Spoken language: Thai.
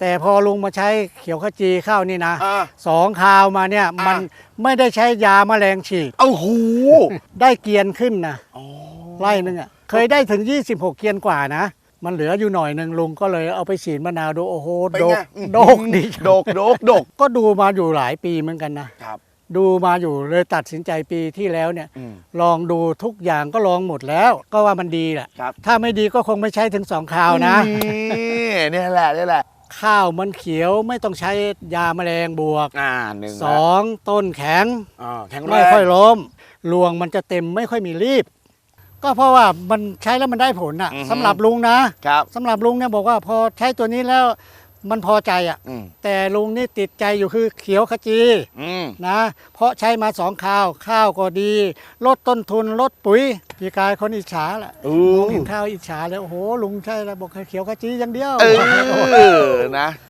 แต่พอลุงมาใช้เขียวขจีเข้านี่นะอ่าสองคราวมาเนี่ยอ่ามั มันไม่ได้ใช้ยาแมลงฉีดโอ้โหได้เกรียนขึ้นนะอ๋อไร่หนึงอะเคยได้ถึง 26 เกรียนกว่านะ มันเหลืออยู่หน่อยหนึ่งลุงก็เลยเอาไปฉีดมะนาวดูโอ้โหเป็นโดไงกอืมโดกดีโดกโดกโดกก็ดูมาอยู่หลายปีเหมือนกันนะ ครับ ดูมาอยู่เลยตัดสินใจปีที่แล้วเนี่ย อืม ลองดูทุกอย่างก็ลองหมดแล้ว ก็ว่ามันดีแหละครับ ถ้าไม่ดีก็คงไม่ใช้ถึงสองคราวนะ นี่เนี่ยแหละเนี่ยแหละ ข้าวมันเขียวไม่ต้องใช้ยาแมลงบวกอ่าหนึ่งสองต้นแข็งอ่าแข็งแรไม่งค่อยล้มรวงมันจะเต็มไม่ค่อยมีรีบ ก็เพราะว่ามันใช้แล้วมันได้ผลอะสำหรับลุงนะครับ สำหรับลุงเนี่ยบอกว่าพอใช้ตัวนี้แล้ว มันพอใจอะ อืมแต่ลุงนี่ติดใจอยู่คือเขียวขจีอืมนะ เพราะใช้มาสองข้าว ข้าวก็ดี ลดต้นทุนลดปุ๋ยพี่กายคนอิจฉาแหละอู้ลุงเห็นข้าวอิจฉาแล้วโอ้โหลุงใช่แล้วบอกให้เขียวขจีอย่างเดียว เออนะ